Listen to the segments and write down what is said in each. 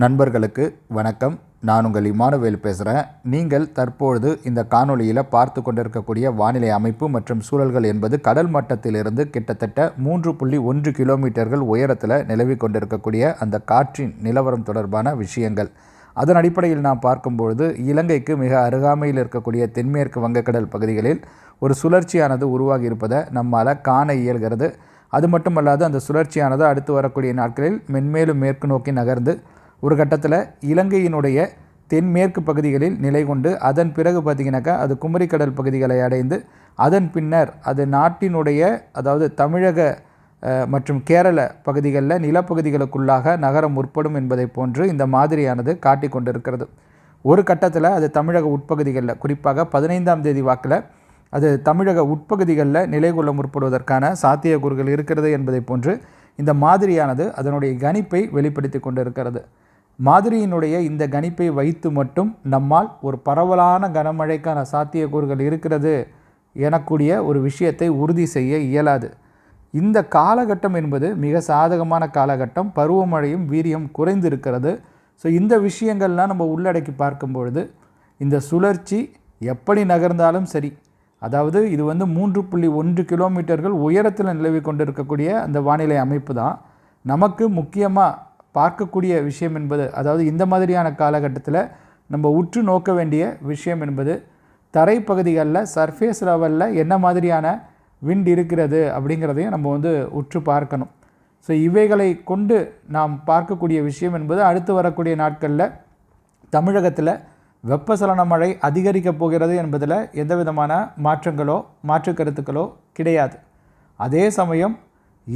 நண்பர்களுக்கு வணக்கம். நான் உங்கள் இமானுவேல் பேசுகிறேன் நீங்கள் தற்பொழுது இந்த காணொளியில் பார்த்து கொண்டிருக்கக்கூடிய வானிலை அமைப்பு மற்றும் சூழல்கள் என்பது கடல் மட்டத்திலிருந்து கிட்டத்தட்ட மூன்று புள்ளி ஒன்று கிலோமீட்டர்கள் உயரத்தில் நிலவி கொண்டிருக்கக்கூடிய அந்த காற்றின் நிலவரம் தொடர்பான விஷயங்கள். அதன் அடிப்படையில் நாம் பார்க்கும்பொழுது இலங்கைக்கு மிக அருகாமையில் இருக்கக்கூடிய தென்மேற்கு வங்கக்கடல் பகுதிகளில் ஒரு சுழற்சியானது உருவாகி இருப்பதை நம்மால் காண இயல்கிறது. அது மட்டுமல்லாது அந்த சுழற்சியானது அடுத்து வரக்கூடிய நாட்களில் மென்மேலும் மேற்கு நோக்கி நகர்ந்து ஒரு கட்டத்தில் இலங்கையினுடைய தென்மேற்கு பகுதிகளில் நிலை கொண்டு அதன் பிறகு பார்த்திங்கனாக்கா அது குமரிக்கடல் பகுதிகளை அடைந்து அதன் பின்னர் அது நாட்டினுடைய அதாவது தமிழக மற்றும் கேரள பகுதிகளில் நிலப்பகுதிகளுக்குள்ளாக நகர முற்படும் என்பதை போன்று இந்த மாதிரியானது காட்டி கொண்டிருக்கிறது. ஒரு கட்டத்தில் அது தமிழக உட்பகுதிகளில் குறிப்பாக பதினைந்தாம் தேதி வாக்கில் அது தமிழக உட்பகுதிகளில் நிலை கொள்ள முற்படுவதற்கான சாத்தியக்கூறுகள் இருக்கிறது என்பதை போன்று இந்த மாதிரியானது அதனுடைய கணிப்பை வெளிப்படுத்தி கொண்டிருக்கிறது. மாதிரியினுடைய இந்த கணிப்பை வைத்து மட்டும் நம்மால் ஒரு பரவலான கனமழைக்கான சாத்தியக்கூறுகள் இருக்கிறது எனக்கூடிய ஒரு விஷயத்தை உறுதி செய்ய இயலாது. இந்த காலகட்டம் என்பது மிக சாதகமான காலகட்டம். பருவமழையும் வீரியம் குறைந்து இருக்கிறது ஸோ இந்த விஷயங்கள்லாம் நம்ம உள்ளடக்கி பார்க்கும் பொழுது இந்த சுழற்சி எப்படி நகர்ந்தாலும் சரி அதாவது இது வந்து மூன்று புள்ளி ஒன்று கிலோமீட்டர்கள் உயரத்தில் நிலவி கொண்டிருக்கக்கூடிய அந்த வானிலை அமைப்பு தான். நமக்கு முக்கியமாக பார்க்கக்கூடிய விஷயம் என்பது அதாவது இந்த மாதிரியான காலகட்டத்தில் நம்ம உற்று நோக்க வேண்டிய விஷயம் என்பது தரைப்பகுதிகளில் சர்ஃபேஸ் லெவலில் என்ன மாதிரியான விண்ட் இருக்கிறது அப்படிங்கிறதையும் நம்ம வந்து உற்று பார்க்கணும். ஸோ இவைகளை கொண்டு நாம் பார்க்கக்கூடிய விஷயம் என்பது அடுத்து வரக்கூடிய நாட்களில் தமிழகத்தில் வெப்பசலன மழை அதிகரிக்கப் போகிறது என்பதில் எந்த விதமான மாற்றங்களோ மாற்று கருத்துக்களோ கிடையாது. அதே சமயம்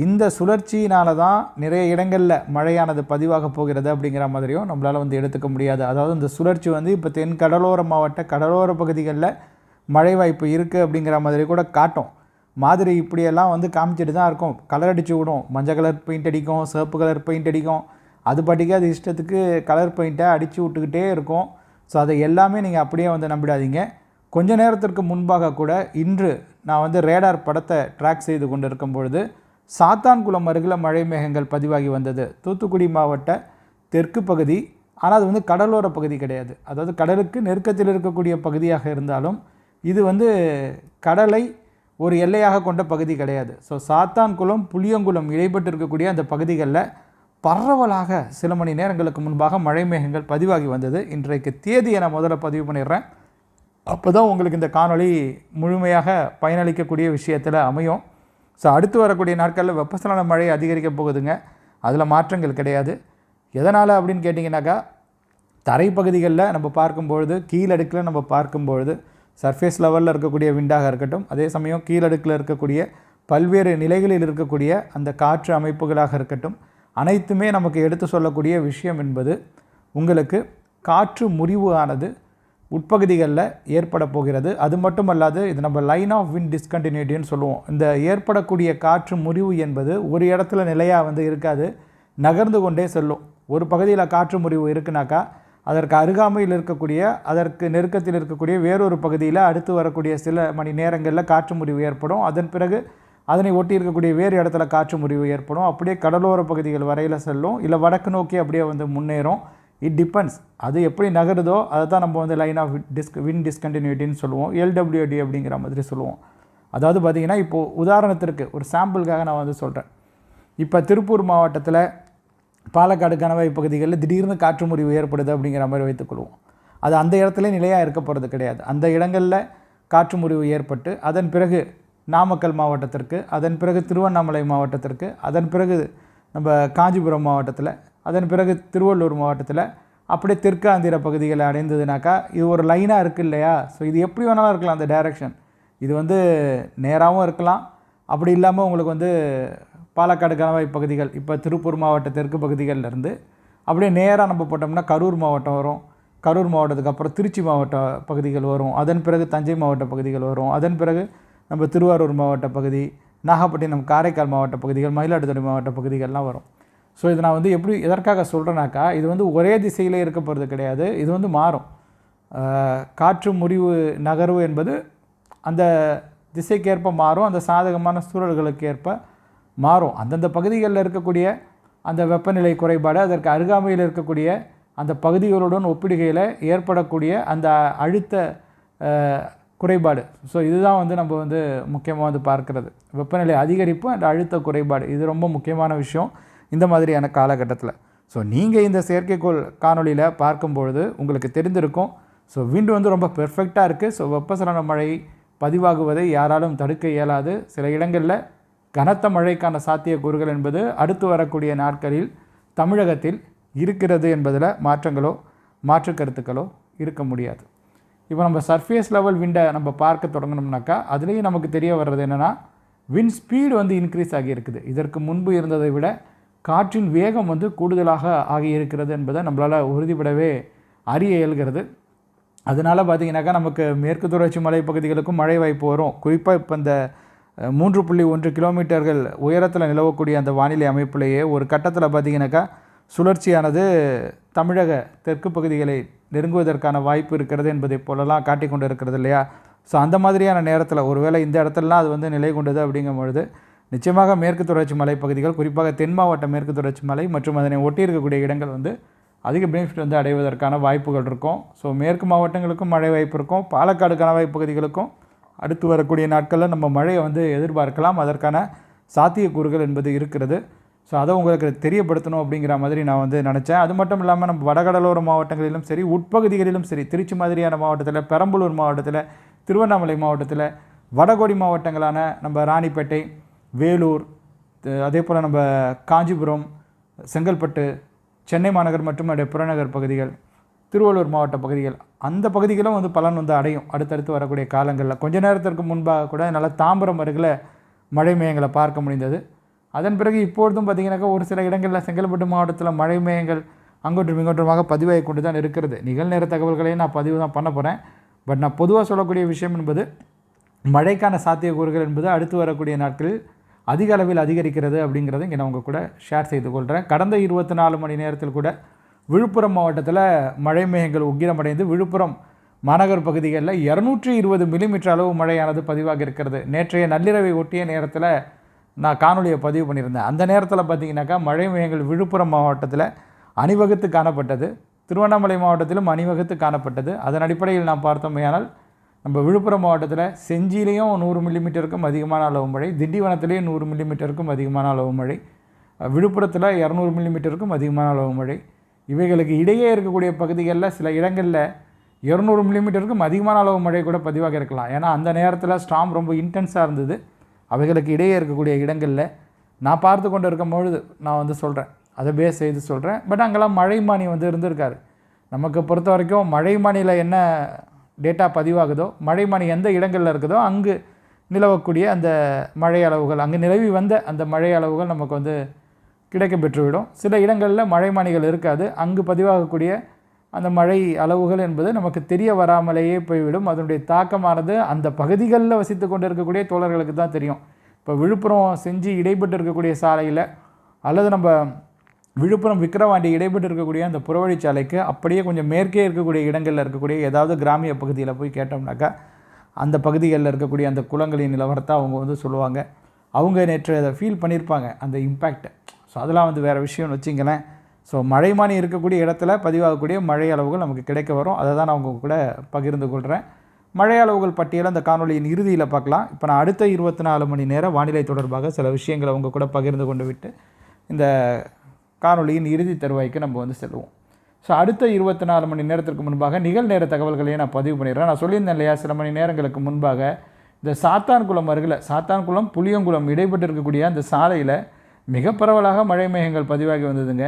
இந்த சுழற்சியினால தான் நிறைய இடங்களில் மழையானது பதிவாக போகிறது அப்படிங்கிற மாதிரியும் நம்மளால் வந்து எடுத்துக்க முடியாது. அதாவது இந்த சுழற்சி வந்து இப்போ தென் கடலோர மாவட்ட கடலோர பகுதிகளில் மழை வாய்ப்பு இருக்குது அப்படிங்கிற மாதிரி கூட காட்டும். மாதிரி இப்படியெல்லாம் வந்து காமிச்சிட்டு தான் இருக்கும். கலர் அடித்து விடும். மஞ்சள் கலர் பெயிண்ட் அடிக்கும். சிவப்பு கலர் பெயிண்ட் அடிக்கும். அது பாட்டிக்கு அது இஷ்டத்துக்கு கலர் பெயிண்ட்டை அடித்து விட்டுக்கிட்டே இருக்கும். ஸோ அதை எல்லாமே நீங்கள் அப்படியே வந்து நம்பிடாதீங்க. கொஞ்ச நேரத்திற்கு முன்பாக கூட இன்று நான் வந்து ரேடார் படத்தை ட்ராக் செய்து கொண்டு இருக்கும் பொழுது சாத்தான்குளம் அருகில் மழை மேகங்கள் பதிவாகி வந்தது. தூத்துக்குடி மாவட்ட தெற்கு பகுதி ஆனால் அது வந்து கடலோர பகுதி கிடையாது. அதாவது கடலுக்கு நெருக்கத்தில் இருக்கக்கூடிய பகுதியாக இருந்தாலும் இது வந்து கடலை ஒரு எல்லையாக கொண்ட பகுதி கிடையாது. ஸோ சாத்தான்குளம் புளியங்குளம் இடைப்பட்டு இருக்கக்கூடிய அந்த பகுதிகளில் பரவலாக சில மணி நேரங்களுக்கு முன்பாக மழை மேகங்கள் பதிவாகி வந்தது. இன்றைக்கு தேதியை நான் முதல்ல பதிவு பண்ணிடுறேன். அப்போ தான் உங்களுக்கு இந்த காணொளி முழுமையாக பயனளிக்கக்கூடிய விஷயத்தில் அமையும். ஸோ அடுத்து வரக்கூடிய நாட்களில் வெப்பசலன மழை அதிகரிக்க போகுதுங்க. அதில் மாற்றங்கள் கிடையாது. எதனால் அப்படின்னு கேட்டிங்கனாக்கா தரைப்பகுதிகளில் நம்ம பார்க்கும்பொழுது கீழடுக்கில் நம்ம பார்க்கும்பொழுது சர்ஃபேஸ் லெவலில் இருக்கக்கூடிய விண்டாக இருக்கட்டும் அதே சமயம் கீழடுக்கில் இருக்கக்கூடிய பல்வேறு நிலைகளில் இருக்கக்கூடிய அந்த காற்று அமைப்புகளாக இருக்கட்டும் அனைத்துமே நமக்கு எடுத்து சொல்லக்கூடிய விஷயம் என்பது உங்களுக்கு காற்று முறிவு ஆனது உட்பகுதிகளில் ஏற்பட போகிறது. அது மட்டுமல்லாது இது நம்ம லைன் ஆஃப் வின் டிஸ்கண்டினியூட்டின்னு சொல்லுவோம். இந்த ஏற்படக்கூடிய காற்று முறிவு என்பது ஒரு இடத்துல நிலையாக வந்து இருக்காது. நகர்ந்து கொண்டே செல்லும். ஒரு பகுதியில் காற்று முறிவு இருக்குனாக்கா அதற்கு அருகாமையில் இருக்கக்கூடிய அதற்கு நெருக்கத்தில் இருக்கக்கூடிய வேறொரு பகுதியில் அடுத்து வரக்கூடிய சில மணி நேரங்களில் காற்று முறிவு ஏற்படும். அதன் பிறகு அதனை ஒட்டி இருக்கக்கூடிய வேறு இடத்துல காற்று முறிவு ஏற்படும். அப்படியே கடலோர பகுதிகள் வரையில் செல்லும். இல்லை வடக்கு நோக்கி அப்படியே வந்து முன்னேறும். இட் டிபெண்ட்ஸ் அது எப்படி நகருதோ அதை தான் நம்ம வந்து லைன் ஆஃப் டிஸ்க் வின் டிஸ்கண்டினியூட்டின்னு சொல்லுவோம். எல்டபிள்யூடி அப்படிங்கிற மாதிரி சொல்லுவோம். அதாவது பார்த்திங்கன்னா இப்போது உதாரணத்திற்கு ஒரு சாம்பிளுக்காக நான் வந்து சொல்கிறேன் இப்போ திருப்பூர் மாவட்டத்தில் பாலக்காடு கணவாய் பகுதிகளில் திடீர்னு காற்று முறிவு ஏற்படுது அப்படிங்கிற மாதிரி வைத்துக்கொள்வோம் அது அந்த இடத்துல நிலையாக இருக்க போகிறது கிடையாது. அந்த இடங்களில் காற்று முறிவு ஏற்பட்டு அதன் பிறகு நாமக்கல் மாவட்டத்திற்கு அதன் பிறகு திருவண்ணாமலை மாவட்டத்திற்கு அதன் பிறகு நம்ம காஞ்சிபுரம் மாவட்டத்தில் அதன் பிறகு திருவள்ளூர் மாவட்டத்தில் அப்படியே தெற்கு ஆந்திர பகுதிகளை அடைந்ததுனாக்கா இது ஒரு லைனாக இருக்குது இல்லையா? ஸோ இது எப்படி வேணாலும் இருக்கலாம் அந்த டைரக்ஷன் இது வந்து நேராகவும் இருக்கலாம். அப்படி இல்லாமல் உங்களுக்கு வந்து பாலக்காடு கணவாய் பகுதிகள் இப்போ திருப்பூர் மாவட்ட தெற்கு பகுதிகளிலிருந்து அப்படியே நேராக நம்ம போட்டோம்னா கரூர் மாவட்டம் வரும். கரூர் மாவட்டத்துக்கு அப்புறம் திருச்சி மாவட்ட பகுதிகள் வரும். அதன் பிறகு தஞ்சை மாவட்ட பகுதிகள் வரும். அதன் பிறகு நம்ம திருவாரூர் மாவட்ட பகுதி நாகப்பட்டினம் காரைக்கால் மாவட்ட பகுதிகள் மயிலாடுதுறை மாவட்ட பகுதிகள்லாம் வரும். ஸோ இது நான் வந்து எப்படி எதற்காக சொல்கிறேனாக்கா இது வந்து ஒரே திசையிலே இருக்க போகிறது கிடையாது. இது வந்து மாறும். காற்று முறிவு நகர்வு என்பது அந்த திசைக்கேற்ப மாறும். அந்த சாதகமான சூழல்களுக்கு ஏற்ப மாறும். அந்தந்த பகுதிகளில் இருக்கக்கூடிய அந்த வெப்பநிலை குறைபாடு அதற்கு அருகாமையில் இருக்கக்கூடிய அந்த பகுதிகளுடன் ஒப்பிடுகையில் ஏற்படக்கூடிய அந்த அழுத்த குறைபாடு. ஸோ இதுதான் வந்து நம்ம வந்து முக்கியமாக வந்து பார்க்குறது. வெப்பநிலை அதிகரிப்பு அந்த அழுத்த குறைபாடு. இது ரொம்ப முக்கியமான விஷயம். இந்த மாதிரியான காலகட்டத்தில். ஸோ நீங்கள் இந்த செயற்கைக்கோள் காணொளியில் பார்க்கும்பொழுது உங்களுக்கு தெரிந்திருக்கும். ஸோ விண்டு வந்து ரொம்ப பெர்ஃபெக்டாக இருக்குது ஸோ வெப்பசலன மழை பதிவாகுவதை யாராலும் தடுக்க இயலாது. சில இடங்களில் கனத்த மழைக்கான சாத்தியக்கூறுகள் என்பது அடுத்து வரக்கூடிய நாட்களில் தமிழகத்தில் இருக்கிறது என்பதில் மாற்றங்களோ மாற்று கருத்துக்களோ இருக்க முடியாது. இப்போ நம்ம சர்ஃபேஸ் லெவல் விண்டை நம்ம பார்க்க தொடங்கணும்னாக்கா அதுலேயும் நமக்கு தெரிய வர்றது என்னென்னா வின் ஸ்பீடு வந்து இன்க்ரீஸ் ஆகியிருக்குது இதற்கு முன்பு இருந்ததை விட காற்றின் வேகம் வந்து கூடுதலாக ஆகியிருக்கிறது என்பதை நம்மளால் உறுதிப்படவே அறிய இயல்கிறது. அதனால் பார்த்தீங்கன்னாக்கா நமக்கு மேற்கு தொடர்ச்சி மலைப்பகுதிகளுக்கும் மழை வாய்ப்பு வரும். குறிப்பாக இப்போ இந்த மூன்று புள்ளி ஒன்று கிலோமீட்டர்கள் உயரத்தில் நிலவக்கூடிய அந்த வானிலை அமைப்பிலேயே ஒரு கட்டத்தில் பார்த்தீங்கன்னாக்கா சுழற்சியானது தமிழக தெற்கு பகுதிகளை நெருங்குவதற்கான வாய்ப்பு இருக்கிறது என்பதை போலலாம் காட்டிக்கொண்டு இருக்கிறது இல்லையா? ஸோ அந்த மாதிரியான நேரத்தில் ஒருவேளை இந்த இடத்துலலாம் அது வந்து நிலை கொண்டது அப்படிங்கும் பொழுது நிச்சயமாக மேற்கு தொடர்ச்சி மலைப்பகுதிகள் குறிப்பாக தென் மாவட்ட மேற்கு தொடர்ச்சி மலை மற்றும் அதனை ஒட்டி இருக்கக்கூடிய இடங்கள் வந்து அதிக பெனிஃபிட் வந்து அடைவதற்கான வாய்ப்புகள் இருக்கும். ஸோ மேற்கு மாவட்டங்களுக்கும் மழை வாய்ப்பு இருக்கும். பாலக்காடு கணவாய் பகுதிகளுக்கும் அடுத்து வரக்கூடிய நாட்களில் நம்ம மழையை வந்து எதிர்பார்க்கலாம். அதற்கான சாத்தியக்கூறுகள் என்பது இருக்கிறது. ஸோ அதை உங்களுக்கு தெரியப்படுத்தணும் அப்படிங்கிற மாதிரி நான் வந்து நினச்சேன். அது மட்டும் இல்லாமல் நம்ம வடகடலோர மாவட்டங்களிலும் சரி உட்பகுதிகளிலும் சரி திருச்சி மாதிரியான மாவட்டத்தில் பெரம்பலூர் மாவட்டத்தில் திருவண்ணாமலை மாவட்டத்தில் வடகோடி மாவட்டங்களான நம்ம ராணிப்பேட்டை வேலூர் அதே போல் நம்ம காஞ்சிபுரம் செங்கல்பட்டு சென்னை மாநகர் மற்றும் அதோடைய புறநகர் பகுதிகள் திருவள்ளூர் மாவட்ட பகுதிகள் அந்த பகுதிகளும் வந்து பலன் வந்து அடையும். அடுத்தடுத்து வரக்கூடிய காலங்களில். கொஞ்ச நேரத்திற்கு முன்பாக கூட என்னால் தாம்பரம் அருகில் மழை மேகங்களை பார்க்க முடிந்தது. அதன் பிறகு இப்பொழுதும் பார்த்தீங்கன்னாக்கா ஒரு சில இடங்களில் செங்கல்பட்டு மாவட்டத்தில் மழை மேகங்கள் அங்கொன்றும் இங்கொன்றுமாக பதிவாகி கொண்டு தான் இருக்கிறது நிகழ்நேர தகவல்களையும் நான் பதிவு தான் பண்ண போகிறேன் பட் நான் பொதுவாக சொல்லக்கூடிய விஷயம் என்பது மழைக்கான சாத்தியக்கூறுகள் என்பது அடுத்து வரக்கூடிய நாட்களில் அதிக அளவில் அதிகரிக்கிறது அப்படிங்கிறத இங்கே நான் உங்கள் கூட ஷேர் செய்து கொள்கிறேன் கடந்த இருபத்தி நாலு மணி நேரத்தில் கூட விழுப்புரம் மாவட்டத்தில் மழை மேகங்கள் உக்கிரமடைந்து விழுப்புரம் மாநகர் பகுதிகளில் இரநூற்றி இருபது மில்லிமீட்டர் அளவு மழையானது பதிவாக இருக்கிறது. நேற்றைய நள்ளிரவை ஒட்டிய நேரத்தில் நான் காணொலியை பதிவு பண்ணியிருந்தேன். அந்த நேரத்தில் பார்த்தீங்கன்னாக்கா மழை மேகங்கள் விழுப்புரம் மாவட்டத்தில் அணிவகுத்து காணப்பட்டது. திருவண்ணாமலை மாவட்டத்திலும் அணிவகுத்து காணப்பட்டது. அதன் அடிப்படையில் நாம் பார்த்தோமேயானால் நம்ம விழுப்புரம் மாவட்டத்தில் செஞ்சியிலையும் நூறு மில்லிமீட்டருக்கும் அதிகமான அளவு மழை திண்டிவனத்திலேயும் நூறு மில்லிமீட்டருக்கும் அதிகமான அளவு மழை விழுப்புரத்தில் இரநூறு மில்லிமீட்டருக்கும் அதிகமான அளவு மழை. இவைகளுக்கு இடையே இருக்கக்கூடிய பகுதிகளில் சில இடங்களில் இரநூறு மில்லிமீட்டருக்கும் அதிகமான அளவு மழை கூட பதிவாக இருக்கலாம். ஏன்னா அந்த நேரத்தில் ஸ்டாம் ரொம்ப இன்டென்ஸாக இருந்தது. அவைகளுக்கு இடையே இருக்கக்கூடிய இடங்களில் நான் பார்த்து கொண்டு இருக்கும் பொழுது நான் வந்து சொல்கிறேன் அதை பேஸ் செய்து சொல்கிறேன் பட் அங்கெல்லாம் மழைமானி வந்து இருந்திருக்காரு நமக்கு பொறுத்த வரைக்கும் மழைமானியில் என்ன டேட்டா பதிவாகுதோ மழைமானி எந்த இடங்களில் இருக்குதோ அங்கு நிலவக்கூடிய அந்த மழை அளவுகள் அங்கு நிலவி வந்த அந்த மழை அளவுகள் நமக்கு வந்து கிடைக்க பெற்றுவிடும். சில இடங்களில் மழைமானிகள் இருக்காது அங்கு பதிவாகக்கூடிய அந்த மழை அளவுகள் என்பது நமக்கு தெரிய வராமலேயே போய்விடும். அதனுடைய தாக்கமானது அந்த பகுதிகளில் வசித்து கொண்டு இருக்கக்கூடிய தோழர்களுக்கு தான் தெரியும். இப்போ விழுப்புரம் செஞ்சு இடைப்பட்டு இருக்கக்கூடிய சாலையில் அல்லது நம்ம விழுப்புரம் விக்கிரவாண்டி இடைப்பட்டு இருக்கக்கூடிய அந்த புறவழிச்சாலைக்கு அப்படியே கொஞ்சம் மேற்கே இருக்கக்கூடிய இடங்களில் இருக்கக்கூடிய ஏதாவது கிராமிய பகுதியில் போய் கேட்டோம்னாக்கா அந்த பகுதிகளில் இருக்கக்கூடிய அந்த குளங்களின் நிலவரத்தை அவங்க வந்து சொல்லுவாங்க. அவங்க நேற்று அதை ஃபீல் பண்ணியிருப்பாங்க அந்த இம்பேக்ட் ஸோ அதெல்லாம் வந்து வேறு விஷயம்னு வச்சிங்களேன். ஸோ மழைமானி இருக்கக்கூடிய இடத்துல பதிவாகக்கூடிய மழை அளவுகள் நமக்கு கிடைக்க வரும். அதை தான் நான் உங்கள் கூட பகிர்ந்து கொள்கிறேன் மழை அளவுகள் பட்டியலை அந்த காணொளியின் இறுதியில் பார்க்கலாம். இப்போ நான் அடுத்த இருபத்தி நாலு மணி நேரம் வானிலை தொடர்பாக சில விஷயங்களை அவங்க கூட பகிர்ந்து கொண்டு விட்டு இந்த காணொளியின் இறுதி தருவாய்க்கு நம்ம வந்து செல்வோம். ஸோ அடுத்த இருபத்தி நாலு மணி நேரத்திற்கு முன்பாக நிகழ்நேர தகவல்களையும் நான் பதிவு பண்ணிடுறேன். நான் சொல்லியிருந்தேன் இல்லையா சில மணி நேரங்களுக்கு முன்பாக இந்த சாத்தான்குளம் அருகில் சாத்தான்குளம் புளியங்குளம் இடைப்பட்டு இருக்கக்கூடிய அந்த சாலையில் மிக பரவலாக மழை மேகங்கள் பதிவாகி வந்ததுங்க.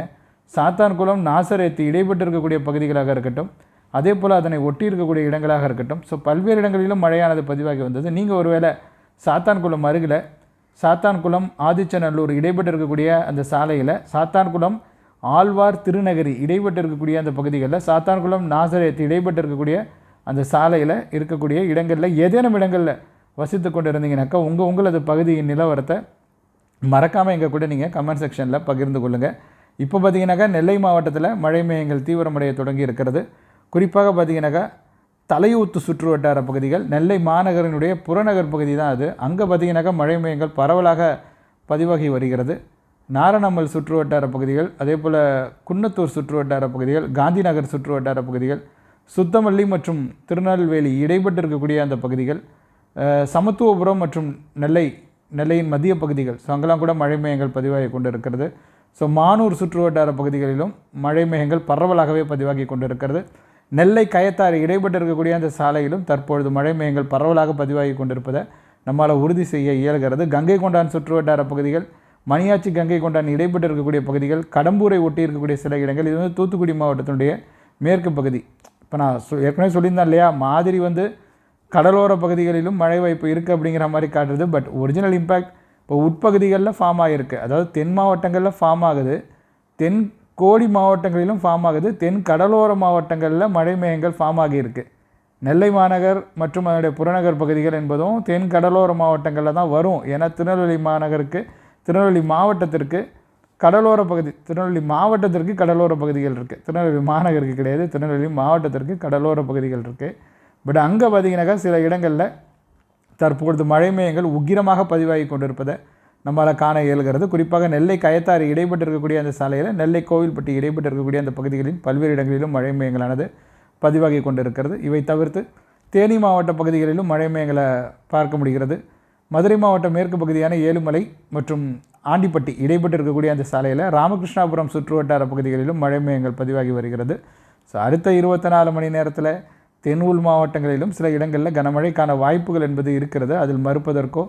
சாத்தான்குளம் நாசரேத்து இடைப்பட்டு இருக்கக்கூடிய பகுதிகளாக இருக்கட்டும் அதே போல் அதனை ஒட்டி இருக்கக்கூடிய இடங்களாக இருக்கட்டும். ஸோ பல்வேறு இடங்களிலும் மழையானது பதிவாகி வந்தது. நீங்கள் ஒருவேளை சாத்தான்குளம் அருகில் சாத்தான்குளம் ஆதிச்சநல்லூர் இடைப்பட்டு இருக்கக்கூடிய அந்த சாலையில் சாத்தான்குளம் ஆழ்வார் திருநகரி இடைப்பட்டு இருக்கக்கூடிய அந்த பகுதிகளில் சாத்தான்குளம் நாசரேத் இடைப்பட்டு இருக்கக்கூடிய அந்த சாலையில் இருக்கக்கூடிய இடங்களில் ஏதேனும் இடங்களில் வசித்து கொண்டு இருந்தீங்கன்னாக்கா உங்கள் உங்களது பகுதியின் நிலவரத்தை மறக்காமல் எங்கள் கூட நீங்கள் கமெண்ட் செக்ஷனில் பகிர்ந்து கொள்ளுங்கள் இப்போ பார்த்தீங்கன்னாக்கா நெல்லை மாவட்டத்தில் மழை மேயங்கள் தீவிரமடைய தொடங்கி இருக்கிறது. குறிப்பாக பார்த்தீங்கன்னாக்கா தலையூத்து சுற்று வட்டார பகுதிகள் நெல்லை மாநகரினுடைய புறநகர் பகுதி தான் அது. அங்கே பார்த்தீங்கன்னாக்கா மழை மையங்கள் பரவலாக பதிவாகி வருகிறது. நாரணம்மல் சுற்று வட்டார பகுதிகள் அதே போல் குன்னத்தூர் சுற்று வட்டார பகுதிகள் காந்திநகர் சுற்று வட்டார பகுதிகள் சுத்தமல்லி மற்றும் திருநெல்வேலி இடைப்பட்டு இருக்கக்கூடிய அந்த பகுதிகள் சமத்துவபுரம் மற்றும் நெல்லை நெல்லையின் மத்திய பகுதிகள். ஸோ அங்கெல்லாம் கூட மழை மேகங்கள் பதிவாகி கொண்டு இருக்கிறது ஸோ மானூர் சுற்று வட்டார பகுதிகளிலும் மழை மேகங்கள் பரவலாகவே பதிவாகி கொண்டு இருக்கிறது நெல்லை கயத்தாறு இடைப்பட்டு இருக்கக்கூடிய அந்த சாலையிலும் தற்பொழுது மழை மேகங்கள் பரவலாக பதிவாகி கொண்டிருப்பதை நம்மால் உறுதி செய்ய இயல்கிறது. கங்கை கொண்டான் சுற்றுவட்டார பகுதிகள் மணியாச்சி கங்கை கொண்டான் இடைப்பட்டு இருக்கக்கூடிய பகுதிகள் கடம்பூரை ஒட்டி இருக்கக்கூடிய சில இடங்கள் இது வந்து தூத்துக்குடி மாவட்டத்தினுடைய மேற்கு பகுதி. இப்போ நான் சொ- ஏற்கனவே சொல்லியிருந்தேன் இல்லையா? மாதிரி வந்து கடலோர பகுதிகளிலும் மழை வாய்ப்பு இருக்குது அப்படிங்கிற மாதிரி காட்டுறது. பட் ஒரிஜினல் இம்பேக்ட் இப்போ உட்பகுதிகளில் ஃபார்ம் ஆகிருக்கு அதாவது தென் மாவட்டங்களில் ஃபார்ம் ஆகுது. தென் கோடி மாவட்டங்களிலும் ஃபார்ம் ஆகுது. தென் கடலோர மாவட்டங்களில் மழை மேகங்கள் ஃபார்ம் ஆகியிருக்கு. நெல்லை மாநகர் மற்றும் அதனுடைய புறநகர் பகுதிகள் என்பதும் தென் கடலோர மாவட்டங்களில் தான் வரும். ஏன்னா திருநெல்வேலி மாநகருக்கு திருநெல்வேலி மாவட்டத்திற்கு கடலோர பகுதி திருநெல்வேலி மாவட்டத்திற்கு கடலோர பகுதிகள் இருக்குது திருநெல்வேலி மாநகருக்கு கிடையாது திருநெல்வேலி மாவட்டத்திற்கு கடலோர பகுதிகள் இருக்குது பட் அங்கே பார்த்தீங்கன்னாக்கா சில இடங்களில் தற்பொழுது மழை மேகங்கள் உக்கிரமாக பதிவாகி கொண்டிருப்பதை நம்மளால் காண இயல்கிறது. குறிப்பாக நெல்லை கயத்தாறு இடைப்பட்டு இருக்கக்கூடிய அந்த சாலையில் நெல்லை கோவில்பட்டி இடைப்பட்டு இருக்கக்கூடிய அந்த பகுதிகளில் பல்வேறு இடங்களிலும் மழை மையங்களானது பதிவாகி கொண்டிருக்கிறது. இவை தவிர்த்து தேனி மாவட்ட பகுதிகளிலும் மழை மையங்களை பார்க்க முடிகிறது. மதுரை மாவட்ட மேற்கு பகுதியான ஏழுமலை மற்றும் ஆண்டிப்பட்டி இடைப்பட்டு இருக்கக்கூடிய அந்த சாலையில் ராமகிருஷ்ணாபுரம் சுற்றுவட்டார பகுதிகளிலும் மழை மையங்கள் பதிவாகி வருகிறது. ஸோ அடுத்த இருபத்தி நாலு மணி நேரத்தில் தென் உள் மாவட்டங்களிலும் சில இடங்களில் கனமழைக்கான வாய்ப்புகள் என்பது இருக்கிறது. அதில் மறுப்பதற்கோ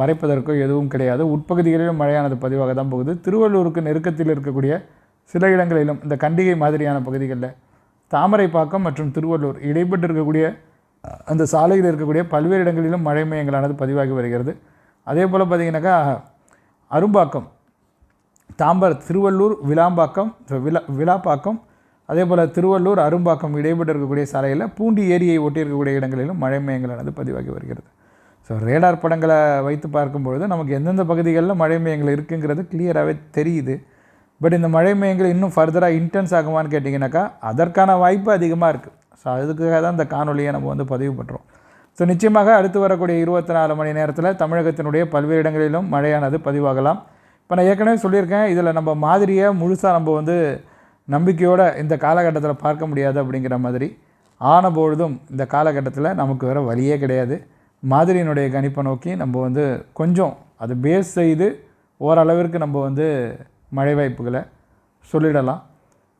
மறைப்பதற்கோ எதுவும் கிடையாது. உட்பகுதிகளிலும் மழையானது பதிவாக தான் போகுது. திருவள்ளூருக்கு நெருக்கத்தில் இருக்கக்கூடிய சில இடங்களிலும் இந்த கண்டிகை மாதிரியான பகுதிகளில் தாமரைப்பாக்கம் மற்றும் திருவள்ளூர் இடைப்பட்டு இருக்கக்கூடிய அந்த சாலையில் இருக்கக்கூடிய பல்வேறு இடங்களிலும் மழை மையங்களானது பதிவாகி வருகிறது. அதே போல் பார்த்தீங்கன்னாக்கா அரும்பாக்கம் தாம்பர் திருவள்ளூர் விளாம்பாக்கம் விழா விழாப்பாக்கம் அதே போல் திருவள்ளூர் அரும்பாக்கம் இடைப்பட்டு இருக்கக்கூடிய சாலையில் பூண்டி ஏரியை ஒட்டி இருக்கக்கூடிய இடங்களிலும் மழை மையங்களானது பதிவாகி வருகிறது. ஸோ ரேடார் படங்களை வைத்து பார்க்கும்பொழுது நமக்கு எந்தெந்த பகுதிகளில் மழை மேகங்கள் இருக்குங்கிறது கிளியராகவே தெரியுது. பட் இந்த மழை மேகங்கள் இன்னும் ஃபர்தராக இன்டென்ஸ் ஆகுமான்னு கேட்டிங்கனாக்கா அதற்கான வாய்ப்பு அதிகமாக இருக்குது ஸோ அதுக்காக தான் இந்த காணொலியை நம்ம வந்து பதிவு பண்ணுறோம் ஸோ நிச்சயமாக அடுத்து வரக்கூடிய இருபத்தி நாலு மணி நேரத்தில் தமிழகத்தினுடைய பல்வேறு இடங்களிலும் மழையானது பதிவாகலாம். இப்போ நான் ஏற்கனவே சொல்லியிருக்கேன் இதில் நம்ம மாதிரியை முழுசாக நம்ம வந்து நம்பிக்கையோடு இந்த காலகட்டத்தில் பார்க்க முடியாது அப்படிங்கிற மாதிரி ஆன பொழுதும் இந்த காலகட்டத்தில் நமக்கு வேறு வழியே கிடையாது. மாதிரியினுடைய கணிப்பை நோக்கி நம்ம வந்து கொஞ்சம் அதை பேஸ் செய்து ஓரளவிற்கு நம்ம வந்து மழை வாய்ப்புகளை சொல்லிடலாம்.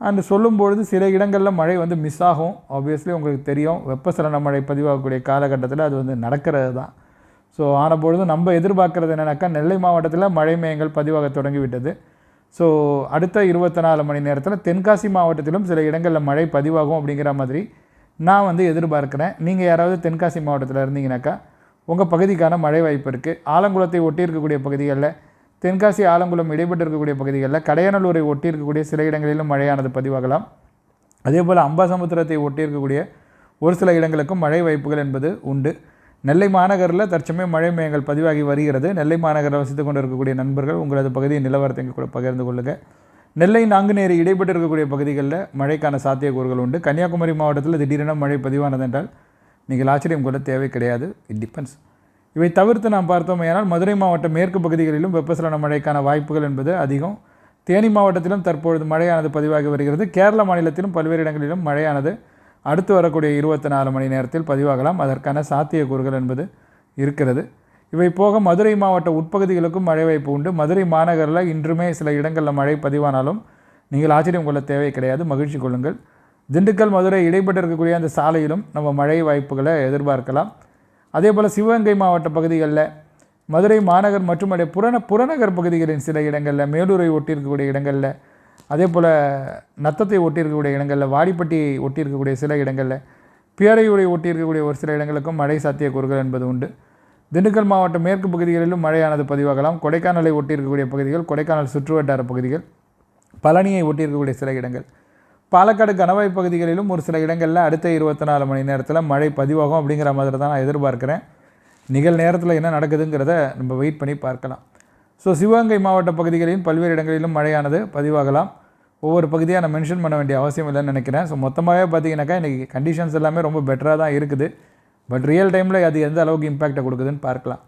அண்டு சொல்லும்பொழுது சில இடங்களில் மழை வந்து மிஸ் ஆகும். ஆப்வியஸ்லி உங்களுக்கு தெரியும். வெப்பசலன மழை பதிவாகக்கூடிய காலகட்டத்தில் அது வந்து நடக்கிறது தான். ஸோ ஆனபொழுது நம்ம எதிர்பார்க்குறது என்னென்னாக்கா நெல்லை மாவட்டத்தில் மழை மேயங்கள் பதிவாக தொடங்கிவிட்டது. ஸோ அடுத்த இருபத்தி நாலு மணி நேரத்தில் தென்காசி மாவட்டத்திலும் சில இடங்களில் மழை பதிவாகும் அப்படிங்கிற மாதிரி நான் வந்து எதிர்பார்க்குறேன். நீங்கள் யாராவது தென்காசி மாவட்டத்தில் இருந்தீங்கனாக்கா உங்கள் பகுதிக்கான மழை வாய்ப்பு இருக்குது ஆலங்குளத்தை ஒட்டி இருக்கக்கூடிய பகுதிகளில் தென்காசி ஆலங்குளம் இடைப்பட்டு இருக்கக்கூடிய பகுதிகளில் கடையநல்லூரை ஒட்டி இருக்கக்கூடிய சில இடங்களிலும் மழையானது பதிவாகலாம். அதே போல் அம்பாசமுத்திரத்தை ஒட்டி இருக்கக்கூடிய ஒரு சில இடங்களுக்கும் மழை வாய்ப்புகள் என்பது உண்டு. நெல்லை மாநகரில் தற்சமயம் மழை மேகங்கள் பதிவாகி வருகிறது. நெல்லை மாநகரில் வசித்து கொண்டு இருக்கக்கூடிய நண்பர்கள் உங்களது பகுதியின் நிலவரத்தை கூட பகிர்ந்து கொள்ளுங்கள் நெல்லை நாங்குநேரி இடைப்பட்டு இருக்கக்கூடிய பகுதிகளில் மழைக்கான சாத்தியக்கூறுகள் உண்டு. கன்னியாகுமரி மாவட்டத்தில் திடீரென மழை பதிவானது என்றால் நீங்கள் ஆச்சரியம் கொள்ள தேவை கிடையாது. இட் டிபெண்ட்ஸ் இவை தவிர்த்து நாம் பார்த்தோமேயானால் மதுரை மாவட்ட மேற்கு பகுதிகளிலும் வெப்பசலன மழைக்கான வாய்ப்புகள் என்பது அதிகம். தேனி மாவட்டத்திலும் தற்பொழுது மழையானது பதிவாகி வருகிறது. கேரள மாநிலத்திலும் பல்வேறு இடங்களிலும் மழையானது. அடுத்து வரக்கூடிய இருபத்தி நாலு மணி நேரத்தில் பதிவாகலாம். அதற்கான சாத்தியக்கூறுகள் என்பது இருக்கிறது. இவை போக மதுரை மாவட்ட உட்பகுதிகளுக்கும் மழை வாய்ப்பு உண்டு. மதுரை மாநகரில் இன்றுமே சில இடங்களில் மழை பதிவானாலும் நீங்கள் ஆச்சரியம் கொள்ள தேவை கிடையாது. மகிழ்ச்சி கொள்ளுங்கள். திண்டுக்கல் மதுரை இடைப்பட்டு இருக்கக்கூடிய அந்த சாலையிலும் நம்ம மழை வாய்ப்புகளை எதிர்பார்க்கலாம். அதே போல் சிவகங்கை மாவட்ட பகுதிகளில் மதுரை மாநகர் மற்றும் அதே புறந புறநகர் பகுதிகளின் சில இடங்களில் மேலூரை ஒட்டி இருக்கக்கூடிய இடங்களில் அதே போல் நத்தத்தை ஒட்டி இருக்கக்கூடிய இடங்களில் வாடிப்பட்டி ஒட்டி இருக்கக்கூடிய சில இடங்களில் பேரையூரை ஒட்டி இருக்கக்கூடிய ஒரு சில இடங்களுக்கும் மழை சாத்தியக்கூறுகள் என்பது உண்டு. திண்டுக்கல் மாவட்ட மேற்கு பகுதிகளிலும் மழையானது பதிவாகலாம். கொடைக்கானலை ஒட்டி இருக்கக்கூடிய பகுதிகள் கொடைக்கானல் சுற்றுவட்டார பகுதிகள் பழனியை ஒட்டி இருக்கக்கூடிய சில இடங்கள். பாலக்காடு கணவாய் பகுதிகளிலும் ஒரு சில இடங்களில் அடுத்த இருபத்தி நாலு மணி நேரத்தில் மழை பதிவாகும் அப்படிங்கிற மாதிரி தான் நான் எதிர்பார்க்குறேன். நிகழ் நேரத்தில் என்ன நடக்குதுங்கிறத நம்ம வெயிட் பண்ணி பார்க்கலாம். ஸோ சிவகங்கை மாவட்ட பகுதிகளிலும் பல்வேறு இடங்களிலும் மழையானது பதிவாகலாம். ஒவ்வொரு பகுதியாக நான் மென்ஷன் பண்ண வேண்டிய அவசியம் இல்லைன்னு நினைக்கிறேன். ஸோ மொத்தமாகவே பார்த்தீங்கன்னாக்கா இன்றைக்கி கண்டிஷன்ஸ் எல்லாமே ரொம்ப பெட்டராக தான் இருக்குது. பட் ரியல் டைமில் அது எந்த அளவுக்கு இம்பேக்டை கொடுக்குதுன்னு பார்க்கலாம்.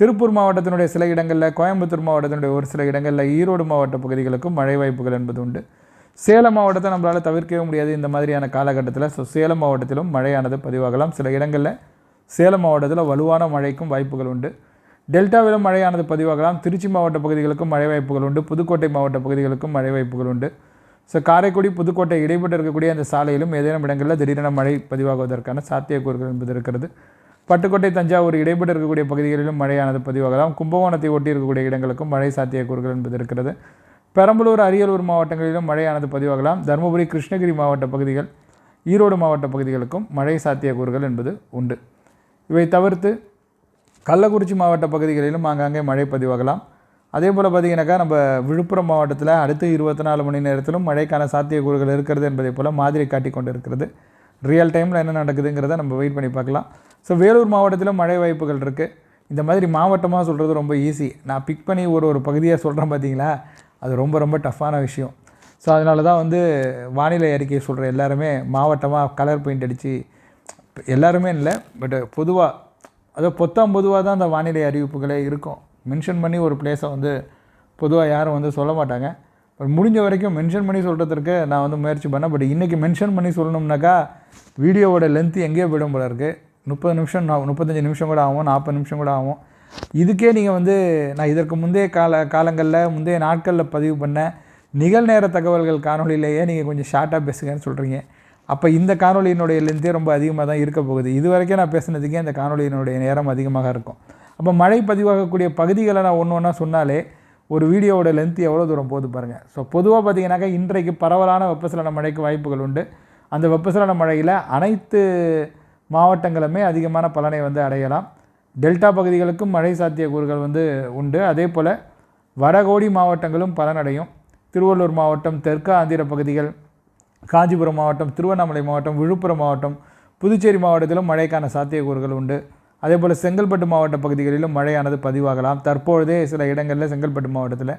திருப்பூர் மாவட்டத்தினுடைய சில இடங்களில் கோயம்புத்தூர் மாவட்டத்தினுடைய ஒரு சில இடங்களில் ஈரோடு மாவட்ட பகுதிகளுக்கும் மழை வாய்ப்புகள் என்பது உண்டு. சேலம் மாவட்டத்தை நம்மளால் தவிர்க்கவே முடியாது இந்த மாதிரியான காலகட்டத்தில். ஸோ சேலம் மாவட்டத்திலும் மழையானது பதிவாகலாம். சில இடங்களில் சேலம் மாவட்டத்தில் வலுவான மழைக்கும் வாய்ப்புகள் உண்டு. டெல்டாவிலும் மழையானது பதிவாகலாம். திருச்சி மாவட்ட பகுதிகளுக்கும் மழை வாய்ப்புகள் உண்டு. புதுக்கோட்டை மாவட்ட பகுதிகளுக்கும் மழை வாய்ப்புகள் உண்டு. ஸோ காரைக்குடி புதுக்கோட்டை இடைப்பட்டு இருக்கக்கூடிய அந்த சாலையிலும் ஏதேனும் இடங்களில் திடீரென மழை பதிவாகுவதற்கான சாத்தியக்கூறுகள் என்பது இருக்கிறது. பட்டுக்கோட்டை தஞ்சாவூர் இடைப்பட்டு இருக்கக்கூடிய பகுதிகளிலும் மழையானது பதிவாகலாம். கும்பகோணத்தை ஒட்டி இருக்கக்கூடிய இடங்களுக்கும் மழை சாத்தியக்கூறுகள் என்பது இருக்கிறது. பெரம்பலூர் அரியலூர் மாவட்டங்களிலும் மழையானது பதிவாகலாம். தருமபுரி கிருஷ்ணகிரி மாவட்ட பகுதிகள் ஈரோடு மாவட்ட பகுதிகளுக்கும் மழை சாத்தியக்கூறுகள் என்பது உண்டு. இவை தவிர்த்து கள்ளக்குறிச்சி மாவட்ட பகுதிகளிலும் ஆங்காங்கே மழை பதிவாகலாம். அதே போல் பார்த்தீங்கன்னாக்கா நம்ம விழுப்புரம் மாவட்டத்தில் அடுத்த இருபத்தி நாலு மணி நேரத்திலும் மழைக்கான சாத்தியக்கூறுகள் இருக்கிறது என்பதை போல் மாதிரி காட்டி கொண்டு இருக்கிறது ரியல் டைமில் என்ன நடக்குதுங்கிறத நம்ம வெயிட் பண்ணி பார்க்கலாம். ஸோ வேலூர் மாவட்டத்திலும் மழை வாய்ப்புகள் இருக்குது இந்த மாதிரி மாவட்டமாக சொல்கிறது ரொம்ப ஈஸி நான் பிக் பண்ணி ஒரு ஒரு பகுதியாக சொல்கிறேன் பார்த்தீங்களா? அது ரொம்ப ரொம்ப டஃப்பான விஷயம். ஸோ அதனால தான் வந்து வானிலை அறிக்கையை சொல்கிற எல்லாருமே மாவட்டமாக கலர் பெயிண்ட் அடித்து எல்லாருமே இல்லை பட் பொதுவாக அதாவது பொத்தாம் பொதுவாக தான் அந்த வானிலை அறிவிப்புகளே இருக்கும். மென்ஷன் பண்ணி ஒரு பிளேஸை வந்து பொதுவாக யாரும் வந்து சொல்ல மாட்டாங்க. பட் முடிஞ்ச வரைக்கும் மென்ஷன் பண்ணி சொல்கிறதுக்கு நான் வந்து முயற்சி பண்ணேன். பட் இன்றைக்கி மென்ஷன் பண்ணி சொல்லணும்னாக்கா வீடியோவோட லென்த்து எங்கேயோ போயிடும் போல இருக்குது முப்பது நிமிஷம் நான் முப்பத்தஞ்சு நிமிஷம் கூட ஆகும் நாற்பது நிமிஷம் கூட ஆகும். இதுக்கே நீங்கள் வந்து நான் இதற்கு முந்தைய கால காலங்களில் முந்தைய நாட்களில் பதிவு பண்ண நிகழ்நேர தகவல்கள் காணொலியிலேயே நீங்கள் கொஞ்சம் ஷார்ட்டாக பேசுங்கன்னு சொல்கிறீங்க அப்போ இந்த காணொலியினுடைய லென்த்தே ரொம்ப அதிகமாக தான் இருக்க போகுது. இது வரைக்கும் நான் பேசுனதுக்கே இந்த காணொலியினுடைய நேரம் அதிகமாக இருக்கும். அப்போ மழை பதிவாகக்கூடிய பகுதிகளை நான் ஒன்று ஒன்றா சொன்னாலே ஒரு வீடியோவோட லென்த் எவ்வளோ தூரம் போகுது பாருங்கள் ஸோ பொதுவாக பார்த்தீங்கன்னாக்கா இன்றைக்கு பரவலான வெப்பசலன மழைக்கு வாய்ப்புகள் உண்டு. அந்த வெப்பசலன மழையில் அனைத்து மாவட்டங்களுமே அதிகமான பலனை வந்து அடையலாம். டெல்டா பகுதிகளுக்கும் மழை சாத்தியக்கூறுகள் வந்து உண்டு. அதே போல் வடகோடி மாவட்டங்களும் பலனடையும். திருவள்ளூர் மாவட்டம் தெற்கு ஆந்திர பகுதிகள் காஞ்சிபுரம் மாவட்டம் திருவண்ணாமலை மாவட்டம் விழுப்புரம் மாவட்டம் புதுச்சேரி மாவட்டத்திலும் மழைக்கான சாத்தியக்கூறுகள் உண்டு. அதே போல் செங்கல்பட்டு மாவட்ட பகுதிகளிலும் மழையானது பதிவாகலாம். தற்பொழுதே சில இடங்களில் செங்கல்பட்டு மாவட்டத்தில்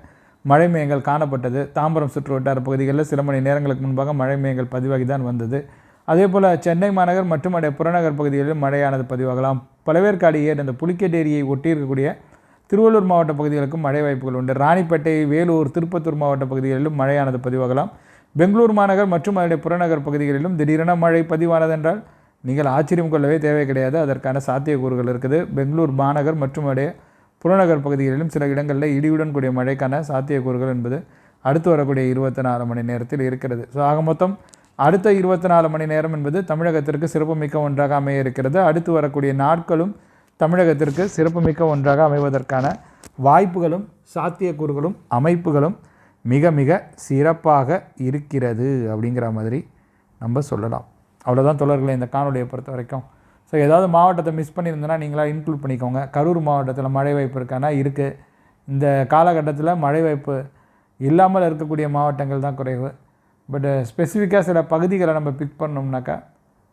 மழை மேகங்கள் காணப்பட்டது. தாம்பரம் சுற்று வட்டார பகுதிகளில் சில மணி நேரங்களுக்கு முன்பாக மழை மேகங்கள் பதிவாகி தான் வந்தது. அதே போல் சென்னை மாநகர் மற்றும் அடைய புறநகர் பகுதிகளிலும் மழையானது பதிவாகலாம். பழவேற்காடு ஏர் அந்த புலிக்கேட் ஏரியை ஒட்டி இருக்கக்கூடிய திருவள்ளூர் மாவட்ட பகுதிகளுக்கும் மழை வாய்ப்புகள் உண்டு. ராணிப்பேட்டை வேலூர் திருப்பத்தூர் மாவட்ட பகுதிகளிலும் மழையானது பதிவாகலாம். பெங்களூர் மாநகர் மற்றும் அதனுடைய புறநகர் பகுதிகளிலும் திடீரென மழை பதிவானதென்றால் நீங்கள் ஆச்சரியம் கொள்ளவே தேவை கிடையாது. அதற்கான சாத்தியக்கூறுகள் இருக்குது. பெங்களூர் மாநகர் மற்றும் அடைய புறநகர் பகுதிகளிலும் சில இடங்களில் இடியுடன் கூடிய மழைக்கான சாத்தியக்கூறுகள் என்பது அடுத்து வரக்கூடிய இருபத்தி நாலு மணி நேரத்தில் இருக்கிறது. ஸோ ஆக மொத்தம் அடுத்த இருபத்தி நாலு மணி நேரம் என்பது தமிழகத்திற்கு சிறப்புமிக்க ஒன்றாக அமைய இருக்கிறது அடுத்து வரக்கூடிய நாட்களும் தமிழகத்திற்கு சிறப்புமிக்க ஒன்றாக அமைவதற்கான வாய்ப்புகளும் சாத்தியக்கூறுகளும் அமைப்புகளும் மிக மிக சிறப்பாக இருக்கிறது அப்படிங்கிற மாதிரி நம்ம சொல்லலாம். அவ்வளோதான் தொடர்களை இந்த காணொலியை பொறுத்த வரைக்கும். ஸோ ஏதாவது மாவட்டத்தை மிஸ் பண்ணியிருந்தேன்னா நீங்களாக இன்க்ளூட் பண்ணிக்கோங்க. கரூர் மாவட்டத்தில் மழை வாய்ப்பு இருக்கானா? இருக்குது இந்த காலகட்டத்தில் மழை வாய்ப்பு இல்லாமல் இருக்கக்கூடிய மாவட்டங்கள் தான் குறைவு. பட் ஸ்பெசிஃபிக்காக uh, சில பகுதிகளை நம்ம பிக் பண்ணோம்னாக்கா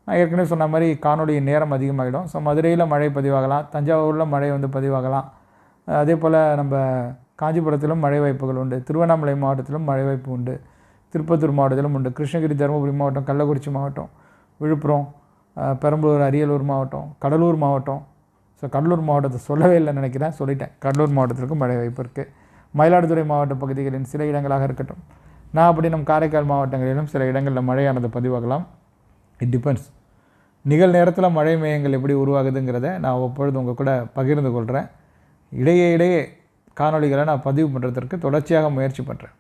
நான் ஏற்கனவே சொன்ன மாதிரி காணொலியின் நேரம் அதிகமாகிடும் ஸோ மதுரையில் மழை பதிவாகலாம் தஞ்சாவூரில் மழை வந்து பதிவாகலாம். அதே போல் நம்ம காஞ்சிபுரத்திலும் மழை வாய்ப்புகள் உண்டு. திருவண்ணாமலை மாவட்டத்திலும் மழை வாய்ப்பு உண்டு. திருப்பத்தூர் மாவட்டத்திலும் உண்டு. கிருஷ்ணகிரி தருமபுரி மாவட்டம் கள்ளக்குறிச்சி மாவட்டம் விழுப்புரம் பெரம்பலூர் அரியலூர் மாவட்டம் கடலூர் மாவட்டம். ஸோ கடலூர் மாவட்டத்தை சொல்லவே இல்லை நினைக்கிறேன். சொல்லிட்டேன். கடலூர் மாவட்டத்திற்கும் மழை வாய்ப்பு இருக்குது மயிலாடுதுறை மாவட்ட பகுதிகளின் சில இடங்களாக இருக்கட்டும். நாகப்பட்டினம் காரைக்கால் மாவட்டங்களிலும் சில இடங்களில் மழையானது பதிவாகலாம். இட் டிபெண்ட்ஸ் நிகழ் நேரத்தில் மழை மேயங்கள் எப்படி உருவாகுதுங்கிறத நான் ஒப்பொழுது உங்கள் கூட பகிர்ந்து கொள்கிறேன் இடையே இடையே காணொளிகளை நான் பதிவு பண்ணுறதுக்கு தொடர்ச்சியாக முயற்சி பண்ணுறேன்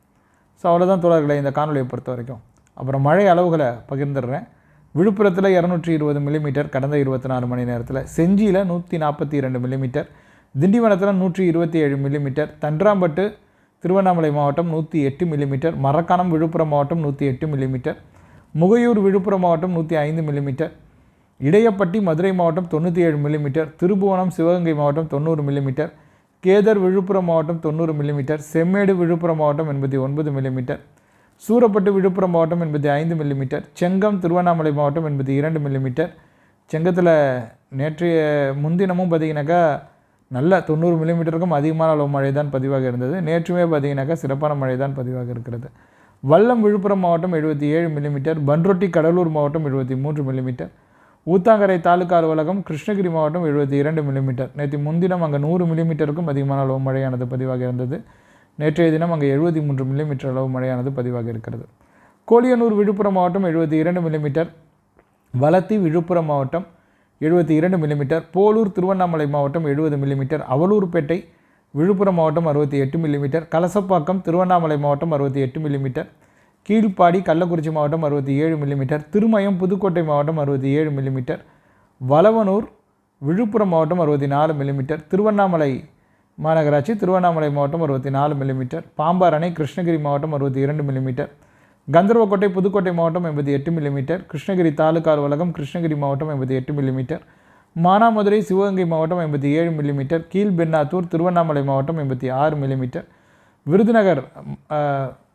ஸோ அவ்வளோதான் தோழர்களை இந்த காணொலியை பொறுத்த வரைக்கும். அப்புறம் மழை அளவுகளை பகிர்ந்துடுறேன். விழுப்புரத்தில் இரநூற்றி இருபது மில்லிமீட்டர் கடந்த இருபத்தி நாலு மணி நேரத்தில். செஞ்சியில் நூற்றி நாற்பத்தி இரண்டு மில்லிமீட்டர் திண்டிவனத்தில் நூற்றி இருபத்தி ஏழு மில்லிமீட்டர் தன்றாம்பட்டு திருவண்ணாமலை மாவட்டம் நூற்றி எட்டு மில்லிமீட்டர் மரக்காணம் விழுப்புரம் மாவட்டம் நூற்றி எட்டு மில்லிமீட்டர் முகையூர் விழுப்புரம் மாவட்டம் நூற்றி ஐந்து மில்லிமீட்டர் இடையப்பட்டி மதுரை மாவட்டம் தொண்ணூற்றி ஏழு மில்லிமீட்டர் திருபுவனம் சிவகங்கை மாவட்டம் தொண்ணூறு மில்லிமீட்டர் கேதர் விழுப்புரம் மாவட்டம் தொண்ணூறு மில்லிமீட்டர் செம்மேடு விழுப்புரம் மாவட்டம் எண்பத்தி ஒன்பது மில்லிமீட்டர் சூரப்பட்டு விழுப்புரம் மாவட்டம் எண்பத்தி ஐந்து மில்லிமீட்டர் செங்கம் திருவண்ணாமலை மாவட்டம் எண்பத்தி இரண்டு மில்லிமீட்டர் செங்கத்தில் நேற்றைய முன்தினமும் பார்த்திங்கனாக்கா நல்ல தொண்ணூறு மில்லிமீட்டருக்கும் அதிகமான அளவு மழை தான் பதிவாக இருந்தது. நேற்றுமே பார்த்தீங்கன்னாக்கா சிறப்பான மழை தான் பதிவாக இருக்கிறது. வல்லம் விழுப்புரம் மாவட்டம் எழுபத்தி ஏழு மில்லிமீட்டர் பன்ரொட்டி கடலூர் மாவட்டம் எழுபத்தி மூன்று மில்லிமீட்டர் ஊத்தாங்கரை தாலுகா அலுவலகம் கிருஷ்ணகிரி மாவட்டம் எழுபத்தி இரண்டு மில்லிமீட்டர் நேற்று முன்தினம் அங்கே நூறு மில்லிமீட்டருக்கும் அதிகமான அளவு மழையானது பதிவாக இருந்தது. நேற்றைய தினம் அங்கே எழுபத்தி மூன்று மில்லிமீட்டர் அளவு மழையானது பதிவாக இருக்கிறது. கோலியனூர் விழுப்புரம் மாவட்டம் எழுபத்தி இரண்டு மில்லிமீட்டர் வளத்தி விழுப்புரம் மாவட்டம் எழுபத்தி இரண்டு மில்லிமீட்டர் போலூர் திருவண்ணாமலை மாவட்டம் எழுபது மில்லிமீட்டர் அவலூர்பேட்டை விழுப்புரம் மாவட்டம் அறுபத்தி எட்டு மில்லிமீட்டர் கலசப்பாக்கம் திருவண்ணாமலை மாவட்டம் அறுபத்தி எட்டு மில்லிமீட்டர் கீழ்ப்பாடி கள்ளக்குறிச்சி மாவட்டம் அறுபத்தி ஏழு மில்லிமீட்டர் திருமயம் புதுக்கோட்டை மாவட்டம் அறுபத்தி ஏழு மில்லிமீட்டர் வளவனூர் விழுப்புரம் மாவட்டம் அறுபத்தி நாலு மில்லிமீட்டர் திருவண்ணாமலை மாநகராட்சி திருவண்ணாமலை மாவட்டம் அறுபத்தி நாலு மில்லிமீட்டர் பாம்பார் அணை கிருஷ்ணகிரி மாவட்டம் அறுபத்தி இரண்டு மில்லிமீட்டர் கந்தர்வக்கோட்டை புதுக்கோட்டை மாவட்டம் எண்பத்தி எட்டு மில்லிமீட்டர் கிருஷ்ணகிரி தாலுக்கா அலுவலகம் கிருஷ்ணகிரி மாவட்டம் எண்பத்தி எட்டு மில்லிமீட்டர் மானாமதுரை சிவகங்கை மாவட்டம் எண்பத்தி ஏழு மில்லிமீட்டர் கீழ்பென்னாத்தூர் திருவண்ணாமலை மாவட்டம் எண்பத்தி ஆறு மில்லிமீட்டர் விருதுநகர்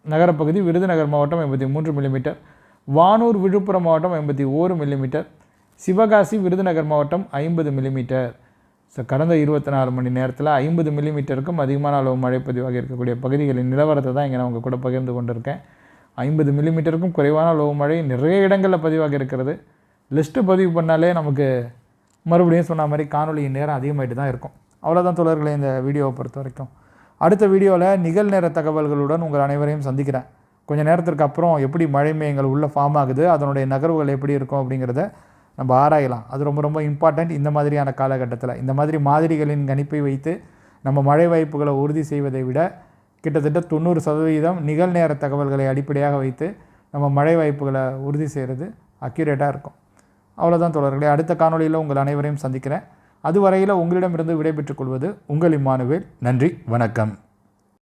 நகரப்பகுதி விருதுநகர் மாவட்டம் எண்பத்தி மூன்று மில்லிமீட்டர் வானூர் விழுப்புரம் மாவட்டம் எண்பத்தி ஓரு மில்லிமீட்டர் சிவகாசி விருதுநகர் மாவட்டம் ஐம்பது மில்லிமீட்டர் ஸோ கடந்த இருபத்தி நாலு மணி நேரத்தில் ஐம்பது மில்லிமீட்டருக்கும் அதிகமான அளவு மழை பதிவாக இருக்கக்கூடிய பகுதிகளின் நிலவரத்தை தான் இங்கே நான் உங்கள் கூட பகிர்ந்து கொண்டிருக்கேன். ஐம்பது மில்லிமீட்டருக்கும் குறைவான அளவு மழை நிறைய இடங்களில் பதிவாக இருக்கிறது. லிஸ்ட்டு பதிவு பண்ணாலே நமக்கு மறுபடியும் சொன்ன மாதிரி காணொலியின் நேரம் அதிகமாகிட்டு தான் இருக்கும். அவ்வளோதான் தோழர்களே இந்த வீடியோவை பொறுத்த வரைக்கும் அடுத்த வீடியோவில் நிகழ்நேர தகவல்களுடன் உங்கள் அனைவரையும் சந்திக்கிறேன். கொஞ்சம் நேரத்திற்கு அப்புறம் எப்படி மழை மேயங்கள் உள்ளே ஃபார்ம் ஆகுது அதனுடைய நகர்வுகள் எப்படி இருக்கும் அப்படிங்கிறத நம்ம ஆராயலாம். அது ரொம்ப ரொம்ப இம்பார்ட்டண்ட் இந்த மாதிரியான காலகட்டத்தில். இந்த மாதிரி மாதிரிகளின் கணிப்பை வைத்து நம்ம மழை வாய்ப்புகளை உறுதி செய்வதை விட கிட்டத்தட்ட தொண்ணூறு சதவீதம் நிகழ்நேர தகவல்களை அடிப்படையாக வைத்து நம்ம மழை வாய்ப்புகளை உறுதி செய்கிறது அக்யூரேட்டாக இருக்கும். அவ்வளோதான் தொடர்களே அடுத்த காணொளியில் உங்கள் அனைவரையும் சந்திக்கிறேன். அதுவரையில் உங்களிடமிருந்து விடைபெற்றுக் கொள்வது உங்கள் இம்மானுவேல். நன்றி வணக்கம்.